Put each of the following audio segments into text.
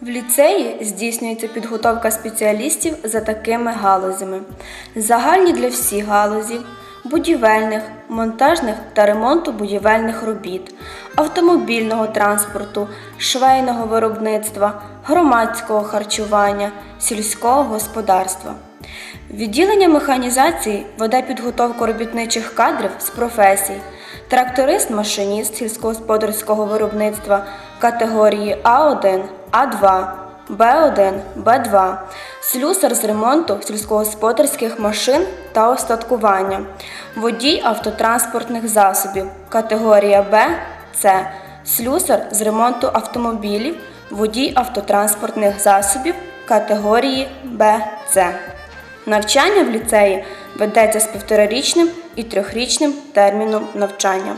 В ліцеї здійснюється підготовка спеціалістів за такими галузями: загальні для всіх галузів, будівельних, монтажних та ремонту будівельних робіт, автомобільного транспорту, швейного виробництва, громадського харчування, сільського господарства. Відділення механізації веде підготовку робітничих кадрів з професій, тракторист-машиніст сільськогосподарського виробництва категорії А1, А2, Б1, Б2, слюсар з ремонту сільськогосподарських машин та остаткування, водій автотранспортних засобів. Категорія Б, С, слюсар з ремонту автомобілів, водій автотранспортних засобів. Категорії Б, С. Навчання в ліцеї ведеться з півторарічним і трьохрічним терміном навчання.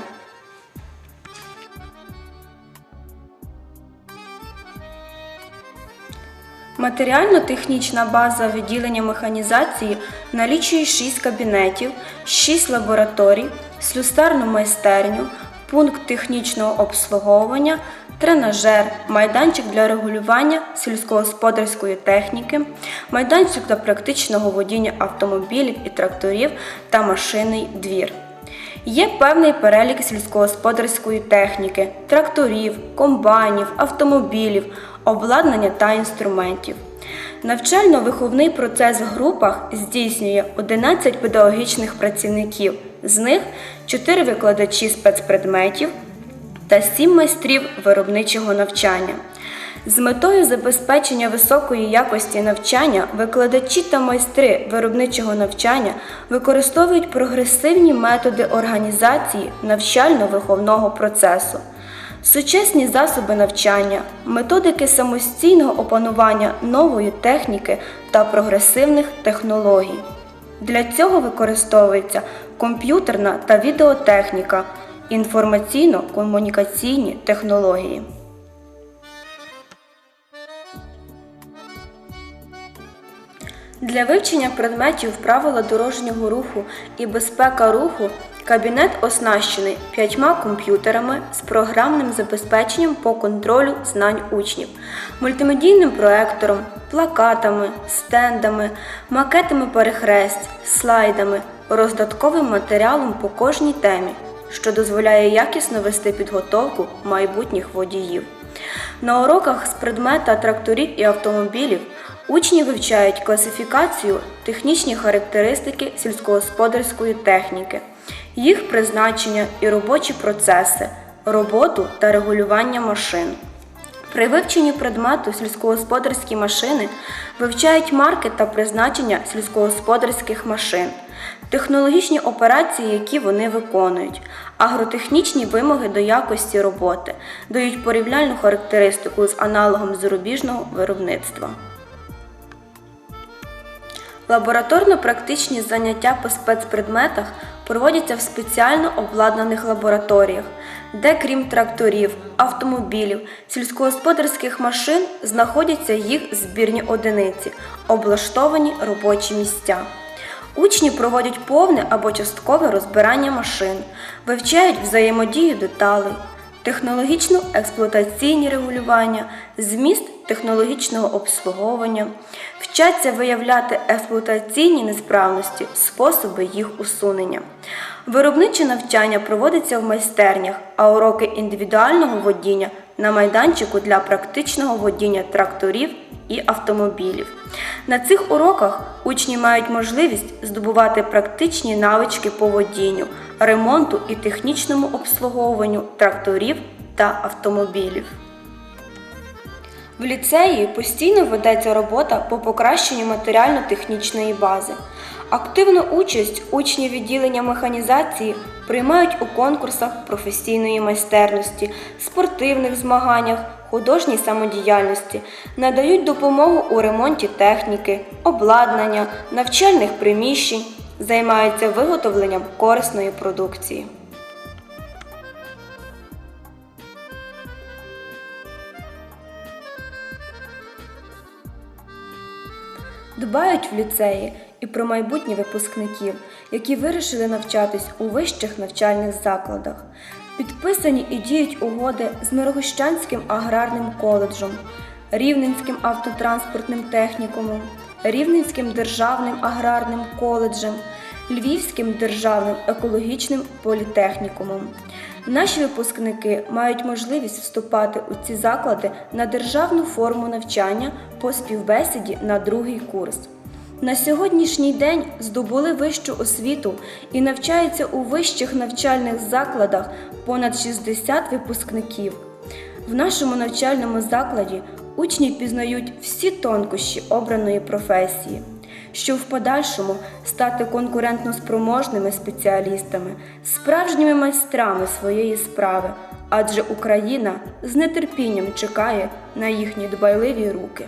Матеріально-технічна база відділення механізації налічує 6 кабінетів, 6 лабораторій, слюсарну майстерню, пункт технічного обслуговування, тренажер, майданчик для регулювання сільськогосподарської техніки, майданчик для практичного водіння автомобілів і тракторів та машинний двір. Є певний перелік сільськогосподарської техніки, тракторів, комбайнів, автомобілів, обладнання та інструментів. Навчально-виховний процес в групах здійснює 11 педагогічних працівників, з них 4 викладачі спецпредметів та 7 майстрів виробничого навчання. З метою забезпечення високої якості навчання викладачі та майстри виробничого навчання використовують прогресивні методи організації навчально-виховного процесу, сучасні засоби навчання, методики самостійного опанування нової техніки та прогресивних технологій. Для цього використовується комп'ютерна та відеотехніка, інформаційно-комунікаційні технології. Для вивчення предметів правила дорожнього руху і безпека руху кабінет оснащений п'ятьма комп'ютерами з програмним забезпеченням по контролю знань учнів, мультимедійним проектором, плакатами, стендами, макетами перехресть, слайдами, роздатковим матеріалом по кожній темі, що дозволяє якісно вести підготовку майбутніх водіїв. На уроках з предмета тракторів і автомобілів учні вивчають класифікацію, технічні характеристики сільськогосподарської техніки, їх призначення і робочі процеси, роботу та регулювання машин. При вивченні предмету сільськогосподарські машини вивчають марки та призначення сільськогосподарських машин, технологічні операції, які вони виконують, агротехнічні вимоги до якості роботи, дають порівняльну характеристику з аналогом зарубіжного виробництва. Лабораторно-практичні заняття по спецпредметах проводяться в спеціально обладнаних лабораторіях, де крім тракторів, автомобілів, сільськогосподарських машин знаходяться їх збірні одиниці, облаштовані робочі місця. Учні проводять повне або часткове розбирання машин, вивчають взаємодію деталей, технологічно-експлуатаційні регулювання, зміст технологічного обслуговування, вчаться виявляти експлуатаційні несправності, способи їх усунення. Виробниче навчання проводиться в майстернях, а уроки індивідуального водіння на майданчику для практичного водіння тракторів і автомобілів. На цих уроках учні мають можливість здобувати практичні навички по водінню, ремонту і технічному обслуговуванню тракторів та автомобілів. В ліцеї постійно ведеться робота по покращенню матеріально-технічної бази. Активну участь учні відділення механізації приймають у конкурсах професійної майстерності, спортивних змаганнях, художній самодіяльності, надають допомогу у ремонті техніки, обладнання, навчальних приміщень, займаються виготовленням корисної продукції. Дбають в ліцеї і про майбутніх випускників, які вирішили навчатись у вищих навчальних закладах. Підписані і діють угоди з Мирогощанським аграрним коледжем, Рівненським автотранспортним технікумом, Рівненським державним аграрним коледжем, Львівським державним екологічним політехнікумом. Наші випускники мають можливість вступати у ці заклади на державну форму навчання по співбесіді на другий курс. На сьогоднішній день здобули вищу освіту і навчаються у вищих навчальних закладах понад 60 випускників. В нашому навчальному закладі учні пізнають всі тонкощі обраної професії, щоб в подальшому стати конкурентно спроможними спеціалістами, справжніми майстрами своєї справи, адже Україна з нетерпінням чекає на їхні дбайливі руки.